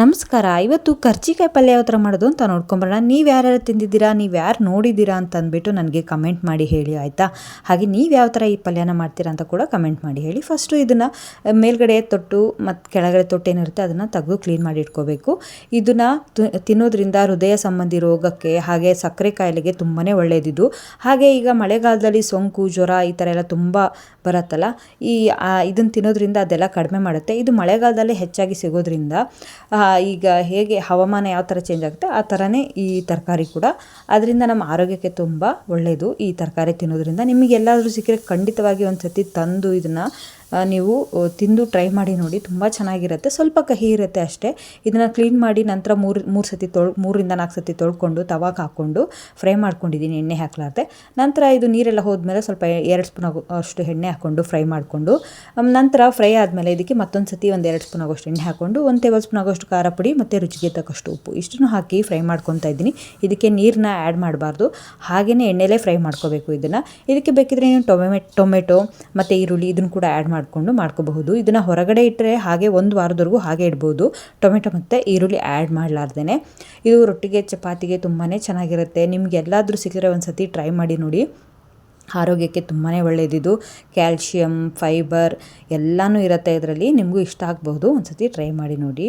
ನಮಸ್ಕಾರ, ಇವತ್ತು ಕರ್ಜಿಕಾಯಿ ಪಲ್ಯ ಯಾವ ಥರ ಮಾಡೋದು ಅಂತ ನೋಡ್ಕೊಂಬರೋಣ. ನೀವು ಯಾರ್ಯಾರು ತಿಂದಿದ್ದೀರಾ, ನೀವು ಯಾರು ನೋಡಿದ್ದೀರಾ ಅಂತ ಅಂದ್ಬಿಟ್ಟು ನನಗೆ ಕಮೆಂಟ್ ಮಾಡಿ ಹೇಳಿ, ಆಯಿತಾ? ಹಾಗೆ ನೀವು ಯಾವ ಥರ ಈ ಪಲ್ಯನ ಮಾಡ್ತೀರಾ ಅಂತ ಕೂಡ ಕಮೆಂಟ್ ಮಾಡಿ ಹೇಳಿ. ಫಸ್ಟು ಇದನ್ನು ಮೇಲ್ಗಡೆ ತೊಟ್ಟು ಮತ್ತು ಕೆಳಗಡೆ ತೊಟ್ಟು ಏನಿರುತ್ತೆ ಅದನ್ನು ತೆಗೆದು ಕ್ಲೀನ್ ಮಾಡಿ ಇಟ್ಕೋಬೇಕು. ಇದನ್ನು ತಿನ್ನೋದ್ರಿಂದ ಹೃದಯ ಸಂಬಂಧಿ ರೋಗಕ್ಕೆ ಹಾಗೆ ಸಕ್ಕರೆ ಕಾಯಿಲೆಗೆ ತುಂಬಾ ಒಳ್ಳೆಯದಿದು ಹಾಗೆ ಈಗ ಮಳೆಗಾಲದಲ್ಲಿ ಸೋಂಕು, ಜ್ವರ ಈ ಥರ ಎಲ್ಲ ತುಂಬ ಬರುತ್ತಲ್ಲ, ಈ ಇದನ್ನು ತಿನ್ನೋದ್ರಿಂದ ಅದೆಲ್ಲ ಕಡಿಮೆ ಮಾಡುತ್ತೆ. ಇದು ಮಳೆಗಾಲದಲ್ಲಿ ಹೆಚ್ಚಾಗಿ ಸಿಗೋದ್ರಿಂದ ಈಗ ಹೇಗೆ ಹವಾಮಾನ ಯಾವ ಥರ ಚೇಂಜ್ ಆಗುತ್ತೆ, ಆ ಥರನೇ ಈ ತರಕಾರಿ ಕೂಡ. ಅದರಿಂದ ನಮ್ಮ ಆರೋಗ್ಯಕ್ಕೆ ತುಂಬ ಒಳ್ಳೆಯದು ಈ ತರಕಾರಿ ತಿನ್ನೋದ್ರಿಂದ. ನಿಮಗೆಲ್ಲಾದರೂ ಸಿಕ್ಕರೆ ಖಂಡಿತವಾಗಿ ಒಂದು ಸತಿ ತಂದು ಇದನ್ನು ನೀವು ತಿಂದು ಟ್ರೈ ಮಾಡಿ ನೋಡಿ, ತುಂಬ ಚೆನ್ನಾಗಿರುತ್ತೆ. ಸ್ವಲ್ಪ ಕಹಿ ಇರುತ್ತೆ ಅಷ್ಟೇ. ಇದನ್ನು ಕ್ಲೀನ್ ಮಾಡಿ ನಂತರ ಮೂರು ಮೂರು ಸತಿ ತೊಳ್, ಮೂರಿಂದ ನಾಲ್ಕು ಸತಿ ತೊಳ್ಕೊಂಡು ತವಾಕ್ ಹಾಕ್ಕೊಂಡು ಫ್ರೈ ಮಾಡ್ಕೊಂಡಿದ್ದೀನಿ ಎಣ್ಣೆ ಹಾಕ್ಲಾರ್ದೆ. ನಂತರ ಇದು ನೀರೆಲ್ಲ ಹೋದ್ಮೇಲೆ ಸ್ವಲ್ಪ ಎರಡು ಸ್ಪೂನ್ ಅಷ್ಟು ಎಣ್ಣೆ ಹಾಕ್ಕೊಂಡು ಫ್ರೈ ಮಾಡಿಕೊಂಡು ನಂತರ ಫ್ರೈ ಆದಮೇಲೆ ಇದಕ್ಕೆ ಮತ್ತೊಂದು ಸತಿ ಒಂದು ಎರಡು ಸ್ಪೂನ್ ಆಗೋಷ್ಟು ಎಣ್ಣೆ ಹಾಕ್ಕೊಂಡು, ಒಂದು ಟೇಬಲ್ ಸ್ಪೂನ್ ಆಗೋಷ್ಟು ಖಾರ ಪುಡಿ ಮತ್ತು ರುಚಿಗೆ ತಕ್ಕಷ್ಟು ಉಪ್ಪು. ಇಷ್ಟನ್ನು ಹಾಕಿ ಫ್ರೈ ಮಾಡ್ಕೊತಾ ಇದ್ದೀನಿ. ಇದಕ್ಕೆ ನೀರನ್ನ ಆ್ಯಡ್ ಮಾಡಬಾರ್ದು. ಹಾಗೆಯೇ ಎಣ್ಣೆಲೇ ಫ್ರೈ ಮಾಡ್ಕೋಬೇಕು ಇದನ್ನು. ಇದಕ್ಕೆ ಬೇಕಿದ್ರೆ ನೀವು ಟೊಮೆಟೊ ಟೊಮೆಟೊ ಮತ್ತು ಈರುಳ್ಳಿ ಇದನ್ನು ಕೂಡ ಆ್ಯಡ್ ಮಾಡಿಕೊಂಡು ಮಾಡ್ಕೋಬಹುದು. ಇದನ್ನು ಹೊರಗಡೆ ಇಟ್ಟರೆ ಹಾಗೆ ಒಂದು ವಾರದವರೆಗೂ ಹಾಗೆ ಇಡ್ಬೋದು. ಟೊಮೆಟೊ ಮತ್ತು ಈರುಳ್ಳಿ ಆ್ಯಡ್ ಮಾಡಲಾರ್ದೇ ಇದು ರೊಟ್ಟಿಗೆ, ಚಪಾತಿಗೆ ತುಂಬಾ ಚೆನ್ನಾಗಿರುತ್ತೆ. ನಿಮ್ಗೆ ಎಲ್ಲಾದರೂ ಸಿಕ್ಕಿದ್ರೆ ಒಂದು ಸತಿ ಟ್ರೈ ಮಾಡಿ ನೋಡಿ. ಆರೋಗ್ಯಕ್ಕೆ ತುಂಬಾ ಒಳ್ಳೆಯದಿದು ಕ್ಯಾಲ್ಶಿಯಮ್ ಫೈಬರ್ ಎಲ್ಲನೂ ಇರುತ್ತೆ ಇದರಲ್ಲಿ. ನಿಮಗೂ ಇಷ್ಟ ಆಗಬಹುದು. ಒಂದು ಸತಿ ಟ್ರೈ ಮಾಡಿ ನೋಡಿ.